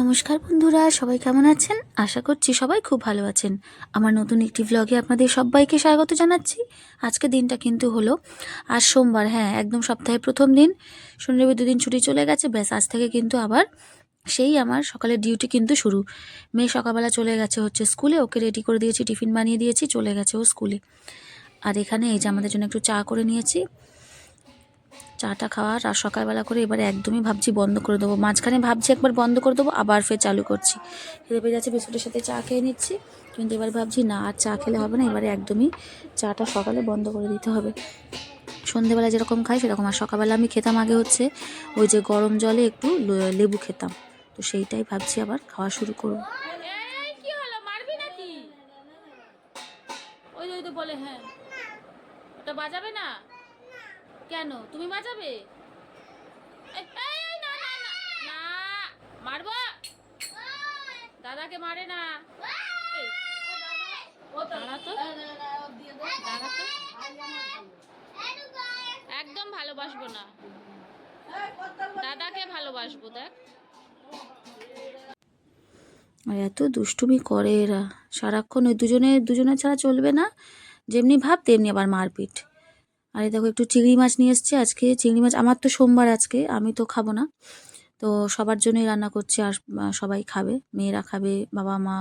নমস্কার বন্ধুরা, সবাই কেমন আছেন? আশা করছি সবাই খুব ভালো আছেন। আমার নতুন একটি ভ্লগে আপনাদের সবাইকে স্বাগত জানাচ্ছি। আজকে দিনটা কিন্তু হলো, আজ সোমবার হ্যাঁ একদম সপ্তাহের প্রথম দিন। শনি রবি দুদিন ছুটি চলে গেছে, ব্যাস, আজ থেকে কিন্তু আবার সেই আমার সকালের ডিউটি কিন্তু শুরু। মেয়ে সকালবেলা চলে গেছে হচ্ছে স্কুলে, ওকে রেডি করে দিয়েছি, টিফিন বানিয়ে দিয়েছি, চলে গেছে ও স্কুলে। আর এখানে এই যে আমাদের জন্য একটু চা করে নিয়েছি। চাটা খাওয়ার আর সকালবেলা করে এবারে একদমই ভাবছি বন্ধ করে দেবো। মাঝখানে ভাবছি একবার বন্ধ করে দেবো, আবার ফের চালু করছি। খেতে পেয়ে যাচ্ছে, বিস্কুটের সাথে চা খেয়ে নিচ্ছি। কিন্তু এবার ভাবছি, না, আর চা খেলে হবে না, এবারে একদমই চাটা সকালে বন্ধ করে দিতে হবে। সন্ধেবেলা যেরকম খাই, সেরকম। আর সকালবেলা আমি খেতাম আগে হচ্ছে ওই যে গরম জলে একটু লেবু খেতাম। তো সেইটাই ভাবছি আবার খাওয়া শুরু করব। বলে হ্যাঁ। ওটা বাজাবে না? কেন? তুমি এই, না না দাদাকে মারে না। একদম ভালোবাসবো না। দাদাকে ভালোবাসবো দেখ। আর এত দুষ্টুমি করে এরা। সারাক্ষণ ওই দুজনে দুজনে ছাড়া চলবে না। যেমনি ভাব তেমনি আবার মারপিট। আর এই দেখো একটু চিংড়ি মাছ নিয়ে এসছে আজকে। চিংড়ি মাছ, আমার তো সোমবার আজকে, আমি তো খাব না। তো সবার জন্যই রান্না করছি আর সবাই খাবে। মেয়েরা খাবে, বাবা মা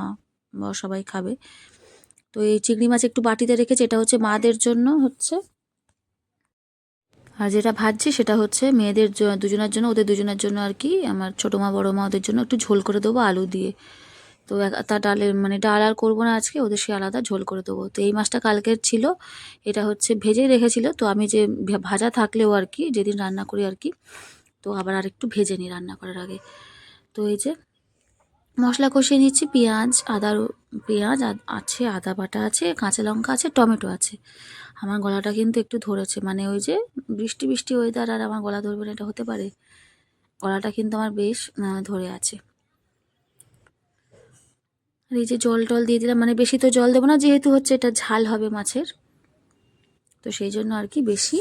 বা সবাই খাবে। তো এই চিংড়ি মাছ একটু বাটিতে রেখেছি, এটা হচ্ছে মাদের জন্য হচ্ছে। আর যেটা ভাজছি সেটা হচ্ছে মেয়েদের দুজনের জন্য, ওদের দুজনের জন্য আর কি। আমার ছোটো মা, বড়ো মা, ওদের জন্য একটু ঝোল করে দেবো আলু দিয়ে। তো তা ডালের মানে ডাল আর করব না আজকে, ওদের সে আলাদা ঝোল করে দেবো। তো এই মাছটা কালকের ছিল, এটা হচ্ছে ভেজে রেখেছিল। তো আমি যে ভাজা থাকলেও আর কি, যেদিন রান্না করি আর কি, তো আবার আর একটু ভেজে নিই রান্না করার আগে। তো এই যে মশলা কষিয়ে নিচ্ছি, পেঁয়াজ, আদা পেঁয়াজ আছে, আদা বাটা আছে, কাঁচা লঙ্কা আছে, টমেটো আছে। আমার গলাটা কিন্তু একটু ধরেছে মানে ওই যে বৃষ্টি বৃষ্টি ওয়েদার আর আমার গলা ধরবে না, এটা হতে পারে? গলাটা কিন্তু আমার বেশ ধরে আছে। আর এই যে জল টল দিয়ে দিলাম মানে বেশি তো জল দেবো না, যেহেতু হচ্ছে এটা ঝাল হবে মাছের। তো সেই জন্য আর কি বেশি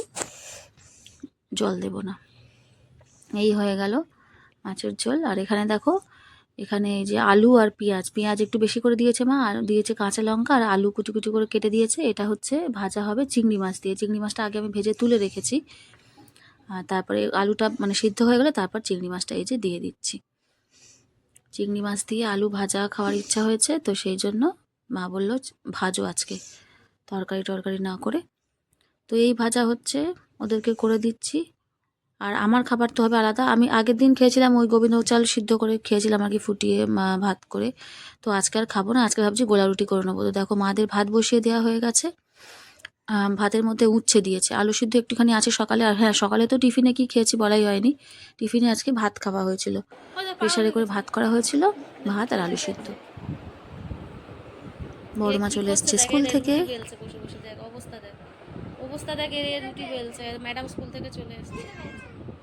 জল দেব না। এই হয়ে গেল মাছের ঝোল। আর এখানে দেখো, এখানে এই যে আলু আর পেঁয়াজ। পেঁয়াজ একটু বেশি করে দিয়েছে মা, আর দিয়েছে কাঁচা লঙ্কা, আর আলু কুচি কুচি করে কেটে দিয়েছে। এটা হচ্ছে ভাজা হবে চিংড়ি মাছ দিয়ে। চিংড়ি মাছটা আগে আমি ভেজে তুলে রেখেছি। আর তারপরে আলুটা মানে সিদ্ধ হয়ে গেলে তারপর চিংড়ি মাছটা এই যে দিয়ে দিচ্ছি। চিংড়ি মাছ দিয়ে আলু ভাজা খাওয়ার ইচ্ছা হয়েছে, তো সেই জন্য মা বলল ভাজো আজকে তরকারি টরকারি না করে। তো এই ভাজা হচ্ছে, ওদেরকে করে দিচ্ছি। আর আমার খাবার তো হবে আলাদা। আমি আগের দিন খেয়েছিলাম ওই গোবিন্দ চাল সিদ্ধ করে, খেয়েছিলাম আর কি ফুটিয়ে ভাত করে। তো আজকে আর খাব না, আজকে ভাবছি গোলা রুটি করে নেব। তো দেখো, মাদের ভাত বসিয়ে দেওয়া হয়ে গেছে। ভাতের মধ্যে উচ্ছে দিয়েছে। আলু সিদ্ধ একটুখানি আছে সকালে, আর হ্যাঁ সকালে তো টিফিনে কি খেয়েছি বলাই হয়নি। টিফিনে আজকে ভাত খাওয়া হয়েছিল। প্রেশারে করে ভাত করা হয়েছিল, ভাত আর আলু সিদ্ধ। বড় মা চলে এসছে স্কুল থেকে। অবস্থা দেখ অবস্থা দেখ এর রুটি বেলছে, ম্যাডাম স্কুল থেকে চলে এসেছে।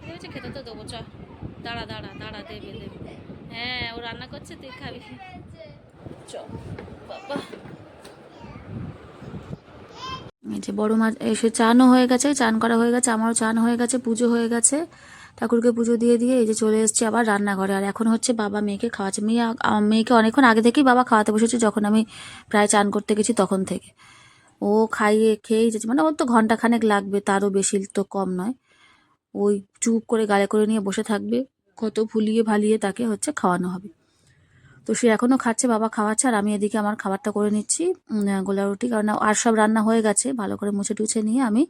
ভেবেছে খেতে তো দেবো, চ। দাঁড়া দাঁড়া দাঁড়া দেবে দেবে হ্যাঁ ও রান্না করছে তুই খাবি। চ, বাবা। এই যে বড় মা এসে চানও হয়ে গেছে, চান করা হয়ে গেছে, আমারও চান হয়ে গেছে, পুজো হয়ে গেছে। ঠাকুরকে পুজো দিয়ে দিয়ে এই যে চলে এসেছি আবার রান্নাঘরে। আর এখন হচ্ছে বাবা মেয়েকে খাওয়াচ্ছে। মেয়ে মেয়েকে অনেকক্ষণ আগে থেকেই বাবা খাওয়াতে বসেছে, যখন আমি প্রায় চান করতে গেছি তখন থেকে। ও খাইয়ে খেয়েই যাচ্ছে মানে ওর তো ঘন্টাখানেক লাগবে, তারও বেশি তো কম নয়। ওই চুপ করে গালে করে নিয়ে বসে থাকবে। কত ফুলিয়ে ভালিয়ে তাকে হচ্ছে খাওয়ানো হবে। তো সে এখনও খাচ্ছে, বাবা খাওয়াচ্ছে, আর আমি এদিকে আমার খাবারটা করে নিচ্ছি গোলা রুটি, কারণ আর সব রান্না হয়ে গেছে, ভালো করে মুছে টুছে নিয়ে আমি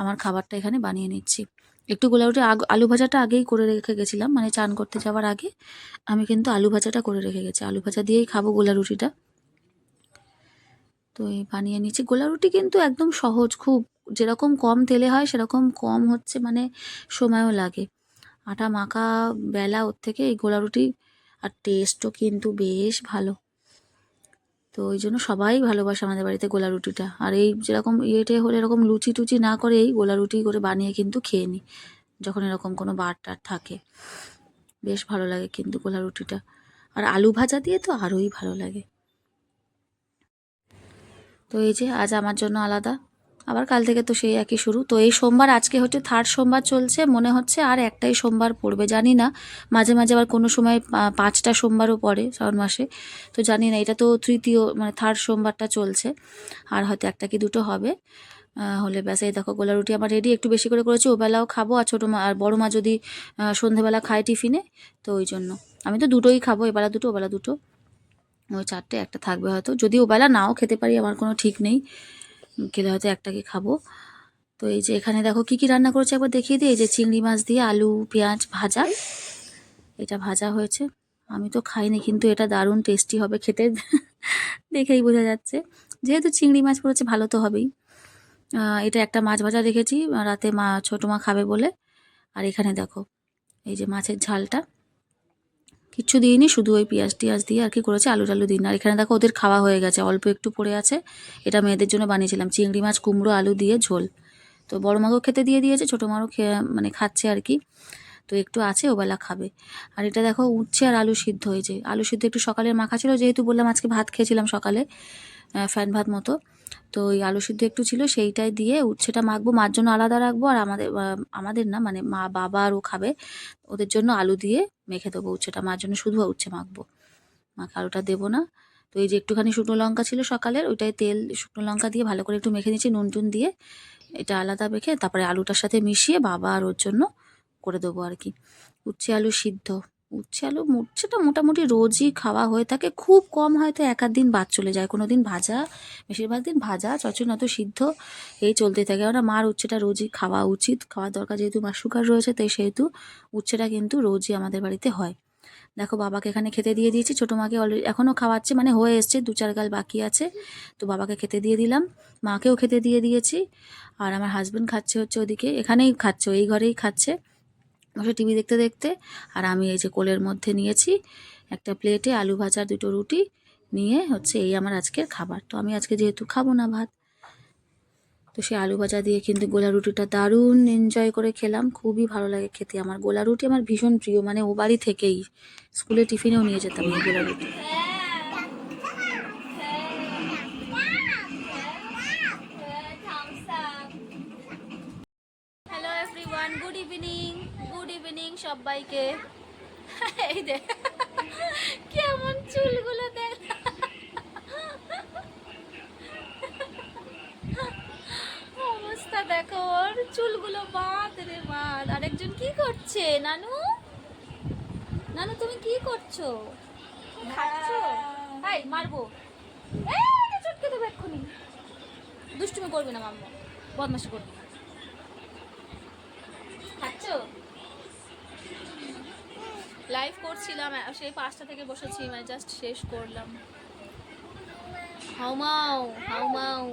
আমার খাবারটা এখানে বানিয়ে নিচ্ছি। একটু গোলা রুটি আলু ভাজাটা আগেই করে রেখে গেছিলাম মানে চান করতে যাওয়ার আগে আমি কিন্তু আলু ভাজাটা করে রেখে গেছি, আলু ভাজা দিয়েই খাব গোলা রুটিটা। তো এই বানিয়ে নিচ্ছি গোলা রুটি কিন্তু একদম সহজ, খুব যেরকম কম তেলে হয় সেরকম কম হচ্ছে মানে সময়ও লাগে। আটা মাখা বেলা ওর থেকে এই গোলা রুটি আর টেস্টও কিন্তু বেশ ভালো। তো ওই জন্য সবাই ভালোবাসে আমাদের বাড়িতে গোলা রুটিটা আর এই যেরকম ইয়েটে হলে এরকম লুচি টুচি না করে এই গোলা রুটি করে বানিয়ে কিন্তু খেয়ে নিই, যখন এরকম কোনো বার টার থাকে। বেশ ভালো লাগে কিন্তু গোলা রুটিটা আর আলু ভাজা দিয়ে তো আরোই ভালো লাগে। তো এই যে আজ আমার জন্য আলাদা। আবার কাল থেকে তো সেই একই শুরু। তো এই সোমবার, আজকে হচ্ছে থার্ড সোমবার চলছে। মনে হচ্ছে আর একটাই সোমবার পড়বে, জানি না। মাঝে মাঝে আবার কোনো সময় পাঁচটা সোমবারও পড়ে শ্রাবণ মাসে। তো জানি না, এটা তো তৃতীয় মানে থার্ড সোমবারটা চলছে। আর হয়তো একটা কি দুটো হবে। হলে ব্যাস, এই দেখো, গোলা রুটি আমার রেডি একটু বেশি করে করেছি, ওবেলাও খাব। আর ছোটো মা, আর বড়ো মা যদি সন্ধেবেলা খায় টিফিনে, তো ওই জন্য। আমি তো দুটোই খাব, এবেলা দুটো, ওবেলা দুটো। ওই চারটে, একটা থাকবে হয়তো। যদি ওবেলা নাও খেতে পারি, আমার কোনো ঠিক নেই। গেলে হয়তো একটাকে খাব। তো এই যে এখানে দেখো কি কি রান্না করেছে একবার দেখিয়ে দিই। এই যে চিংড়ি মাছ দিয়ে আলু, পেঁয়াজ ভাজা। এটা ভাজা হয়েছে। আমি তো খাইনি, কিন্তু এটা দারুণ টেস্টি হবে খেতে। দেখেই বোঝা যাচ্ছে। যেহেতু চিংড়ি মাছ পড়েছে, ভালো তো হবেই। এটা একটা মাছ ভাজা রেখেছি রাতে মা, ছোটো মা খাবে বলে। আর এখানে দেখো, এই যে মাছের ঝালটা। কিচ্ছু দিইনি, শুধু ওই পেঁয়াজ টিয়াজ দিয়ে আর কি করেছে, আলু টালু দিন আর এখানে দেখো ওদের খাওয়া হয়ে গেছে, অল্প একটু পড়ে আছে। এটা মেয়েদের জন্য বানিয়েছিলাম, চিংড়ি মাছ, কুমড়ো, আলু দিয়ে ঝোল। তো বড় মাকেও খেতে দিয়ে দিয়েছে, ছোটো মারও খেয়ে মানে খাচ্ছে আর কি। তো একটু আছে, ওবেলা খাবে। আর এটা দেখো উচ্ছে আর আলু সিদ্ধ হয়েছে। আলু সিদ্ধ একটু সকালের মাখা ছিল, যেহেতু বললাম আজকে ভাত খেয়েছিলাম সকালে ফ্যান ভাত মতো। তো ওই আলু সিদ্ধ একটু ছিল সেইটাই দিয়ে উচ্ছেটা মাখবো। মার জন্য আলাদা রাখব আর আমাদের আমাদের না মানে মা বাবা আরও খাবে, ওদের জন্য আলু দিয়ে মেখে দেবো উচ্ছেটা। মার জন্য শুধু উচ্ছে মাখবো। মাকে আলুটা দেবো না। তো এই যে একটুখানি শুকনো লঙ্কা ছিল সকালের ওইটাই তেল, শুকনো লঙ্কা দিয়ে ভালো করে একটু মেখে নিচ্ছি নুন টুন দিয়ে এটা আলাদা মেখে তারপরে আলুটার সাথে মিশিয়ে বাবা আর ওর জন্য করে দেবো আর কি। উচ্ছে আলু সিদ্ধ। উচ্ছে আলু উচ্ছেটা মোটামুটি রোজই খাওয়া হয়ে থাকে। খুব কম হয়তো এক আধ দিন বাদ চলে যায়। কোনো দিন ভাজা, বেশিরভাগ দিন ভাজা চচড়ি নয়তো সিদ্ধ, এই চলতে থাকে। আমরা মার উচ্ছেটা রোজই খাওয়া উচিত। খাওয়ার দরকার যেহেতু মার সুগার রয়েছে, তাই সেহেতু উচ্ছেটা কিন্তু রোজই আমাদের বাড়িতে হয়। দেখো, বাবাকে এখানে খেতে দিয়ে দিয়েছি। ছোটো মাকে অলরেডি এখনও খাওয়াচ্ছে মানে হয়ে এসছে দু চার গাল বাকি আছে। তো বাবাকে খেতে দিয়ে দিলাম। মাকেও খেতে দিয়ে দিয়েছি। আর আমার হাজব্যান্ড খাচ্ছে হচ্ছে ওদিকে। এখানেই খাচ্ছে, এই ঘরেই খাচ্ছে। বসে টিভি দেখতে দেখতে। আর আমি এই যে কোলের মধ্যে নিয়েছি একটা প্লেটে আলু ভাজা দুটো রুটি নিয়ে হচ্ছে এই আমার আজকের খাবার। তো আমি আজকে যেহেতু খাব না ভাত, তো সেই আলু ভাজা দিয়ে কিন্তু গোলা রুটিটা দারুণ এনজয় করে খেলাম। খুবই ভালো লাগে খেতে। আমার গোলা রুটি আমার ভীষণ প্রিয়। মানে ও বাড়ি থেকেই, স্কুলে টিফিনেও নিয়ে যেতাম গোলা রুটি। সবাইকে। এই দেখ কেমন চুলগুলো দেখ। অবস্থা দেখো ওর চুলগুলো বাঁধ রে বাঁধ। আরেকজন কি করছে? নানু? নানু তুমি কি করছ? খাচ্ছো? হাই মারবো। এই, চটকে দেবো এক্ষুনি। দুষ্টুমি করবি না মাম্মা। বদমাশি করবি না খাচ্ছ লাইভ করছিলাম সেই পাঁচটা থেকে বসেছি মানে জাস্ট শেষ করলাম। হাউমাউ হাউমাউ।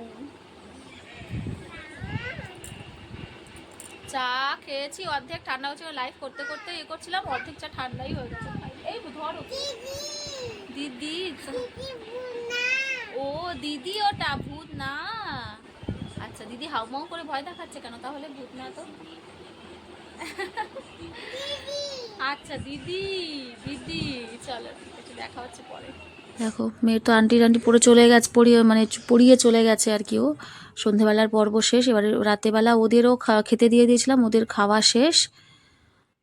চা খেয়েছি, অর্ধেক ঠান্ডা হচ্ছে লাইভ করতে করতে ইয়ে করছিলাম, অর্ধেক চা ঠান্ডাই হয়ে গেছে। এই ধরো। দিদি, ও দিদি, ওটা ভূত না। আচ্ছা দিদি হাউমাউ করে ভয় দেখাচ্ছে কেন? তাহলে ভূত না তো। আচ্ছা দিদি দিদি, চলো দেখা হচ্ছে পরে। দেখো, মেয়ের তো আন্টি আন্টি পড়ে চলে গেছে, পড়িয়ে মানে পড়িয়ে চলে গেছে আর কি ও। সন্ধেবেলার পর্ব শেষ, এবারে রাতেবেলা ওদেরও খেতে দিয়ে দিয়েছিলাম, ওদের খাওয়া শেষ।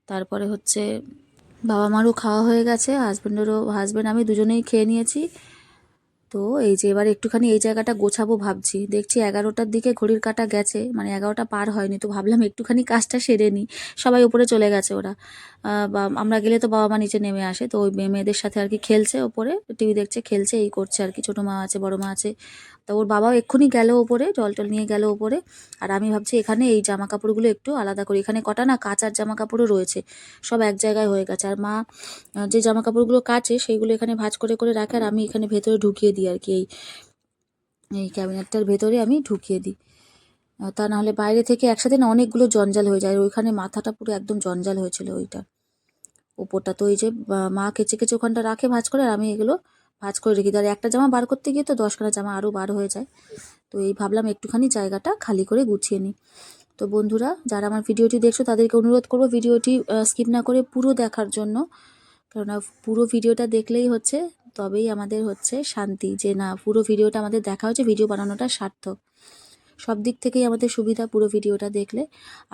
তারপরে হচ্ছে বাবা মারও খাওয়া হয়ে গেছে হাজব্যান্ডেরও হাজব্যান্ড আমি দুজনেই খেয়ে নিয়েছি। তো এই যে এবার একটুখানি এই জায়গাটা গোছাবো ভাবছি। দেখছি এগারোটার দিকে ঘড়ির কাটা গেছে মানে এগারোটা পার হয়নি, তো ভাবলাম একটুখানি কাজটা সেরে নিই। সবাই উপরে চলে গেছে ওরা। বা, আমরা গেলে তো বাবা মা নিচে নেমে আসে, তো ওই মেয়ে- মেয়েদের সাথে আর কি খেলছে ওপরে। টিভি দেখছে, খেলছে, এই করছে আর কি, ছোটো মা আছে, বড়ো মা আছে। তো ওর বাবাও এক্ষুনি গেল ওপরে জল টল নিয়ে গেল ওপরে। আর আমি ভাবছি এখানে এই জামা কাপড়গুলো একটু আলাদা করি। এখানে কটা না কাচার জামা কাপড়ও রয়েছে, সব এক জায়গায় হয়ে গেছে। আর মা যে জামা কাপড়গুলো কাচে সেইগুলো এখানে ভাঁজ করে করে রাখে আর আমি এখানে ভেতরে ঢুকিয়ে দিই আর কি। এই এই ক্যাবিনেটটার ভেতরে আমি ঢুকিয়ে দিই। তা নাহলে বাইরে থেকে একসাথে না অনেকগুলো জঞ্জাল হয়ে যায়। ওইখানে মাথাটা পুরো একদম জঞ্জাল হয়েছিল ওইটা। ওপরটা তো ওই যে মা কেচে কেচে ওখানটা রাখে ভাঁজ করে আর আমি এগুলো ভাঁজ করে রেখে দিই। আর একটা জামা বার করতে গিয়ে তো দশখানা জামা আরও বার হয়ে যায়। তো এই ভাবলাম একটুখানি জায়গাটা খালি করে গুছিয়ে নিই। তো বন্ধুরা, যারা আমার ভিডিওটি দেখছ, তাদেরকে অনুরোধ করব ভিডিওটি স্কিপ না করে পুরো দেখার জন্য। কেননা পুরো ভিডিওটা দেখলেই হচ্ছে, তবেই আমাদের হচ্ছে শান্তি যে না, পুরো ভিডিওটা আমাদের দেখা হচ্ছে ভিডিও বানানোটা সার্থক। সব দিক থেকেই আমাদের সুবিধা পুরো ভিডিওটা দেখলে।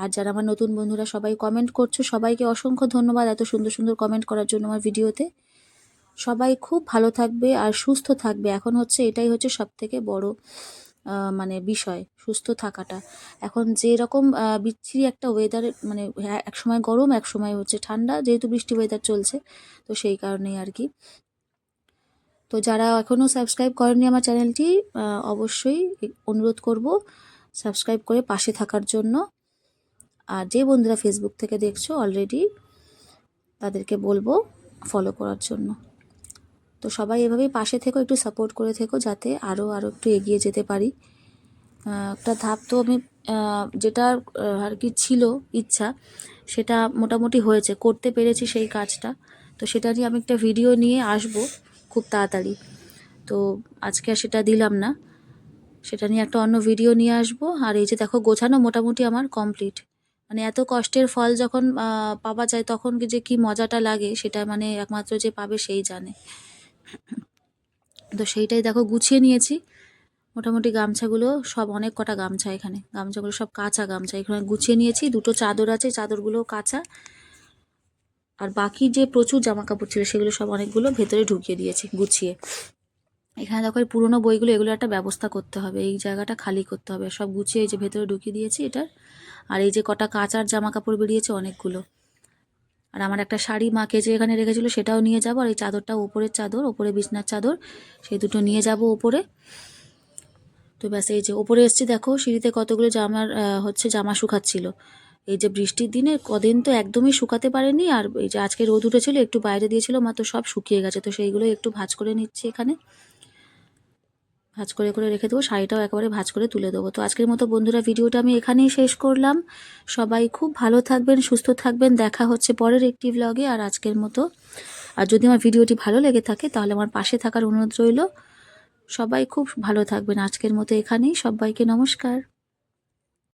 আর যারা আমার নতুন বন্ধুরা সবাই কমেন্ট করছ, সবাইকে অসংখ্য ধন্যবাদ এত সুন্দর সুন্দর কমেন্ট করার জন্য আমার ভিডিওতে। সবাই খুব ভালো থাকবে আর সুস্থ থাকবে। এখন হচ্ছে এটাই হচ্ছে সব থেকে বড় মানে বিষয়, সুস্থ থাকাটা। এখন যে রকম বিচ্ছিরি একটা ওয়েদার মানে এক সময় গরম এক সময় হচ্ছে ঠান্ডা, যেহেতু বৃষ্টি ওয়েদার চলছে, তো সেই কারণেই আর কি। তো যারা এখনও সাবস্ক্রাইব করেননি আমার চ্যানেলটি অবশ্যই অনুরোধ করব সাবস্ক্রাইব করে পাশে থাকার জন্য। আর যে বন্ধুরা ফেসবুক থেকে দেখছ অলরেডি তাদেরকে বলব ফলো করার জন্য। তো সবাই এভাবেই পাশে থেকো, একটু সাপোর্ট করে থেকো যাতে আরও আরও একটু এগিয়ে যেতে পারি। একটা ধাপ তো আমি যেটা আর কি ছিল ইচ্ছা, সেটা মোটামুটি হয়েছে, করতে পেরেছি সেই কাজটা। তো সেটা নিয়ে আমি একটা ভিডিও নিয়ে আসব খুব তাড়াতাড়ি। তো আজকে আর সেটা দিলাম না। সেটা নিয়ে একটা অন্য ভিডিও নিয়ে আসব। আর এই যে দেখো, গোছানো মোটামুটি আমার কমপ্লিট মানে এত কষ্টের ফল যখন পাওয়া যায় তখন যে কি মজাটা লাগে, সেটা মানে একমাত্র যে পাবে সেই জানে। তো সেইটাই দেখো গুছিয়ে নিয়েছি। মোটামুটি গামছাগুলো সব অনেক কটা গামছা এখানে। গামছাগুলো সব কাঁচা গামছা। এখানে গুছিয়ে নিয়েছি, দুটো চাদর আছে চাদরগুলো কাঁচা। আর বাকি যে প্রচুর জামা কাপড় ছিল সেগুলো সব অনেকগুলো ভেতরে ঢুকিয়ে দিয়েছি, গুছিয়ে। এখানে দেখো পুরোনো বইগুলো, এগুলো একটা ব্যবস্থা করতে হবে। এই জায়গাটা খালি করতে হবে। সব গুছিয়ে এই যে ভেতরে ঢুকিয়ে দিয়েছি এটার। আর এই যে কটা কাঁচার জামা কাপড় বেরিয়েছে অনেকগুলো। আর আমার একটা শাড়ি মা কেচে এখানে রেখেছিল সেটাও নিয়ে যাব। আর এই চাদরটা ওপরের চাদর ওপরে বিছনার চাদর, সেই দুটো নিয়ে যাব ওপরে তো ব্যাস, এই যে ওপরে এসছি, দেখো সিঁড়িতে কতগুলো জামার হচ্ছে জামা শুকাচ্ছিল। এই যে বৃষ্টির দিনে কদিন তো একদমই শুকাতে পারেনি, আর এই যে আজকে রোদ উঠেছিল, একটু বাইরে দিয়েছিল, মা তো সব শুকিয়ে গেছে, তো সেইগুলো একটু ভাঁজ করে নিচ্ছি এখানে। ভাঁজ করে করে রেখে দেবো, শাড়িটাও একেবারে ভাজ করে তুলে দেবো। তো আজকের মতো বন্ধুরা, ভিডিওটা আমি এখানেই শেষ করলাম। সবাই খুব ভালো থাকবেন, সুস্থ থাকবেন। দেখা হচ্ছে পরের একটি ব্লগে আর আজকের মতো। আর যদি আমার ভিডিওটি ভালো লেগে থাকে, তাহলে আমার পাশে থাকার অনুরোধ রইল। সবাই খুব ভালো থাকবেন। আজকের মতো এখানেই। সবাইকে নমস্কার।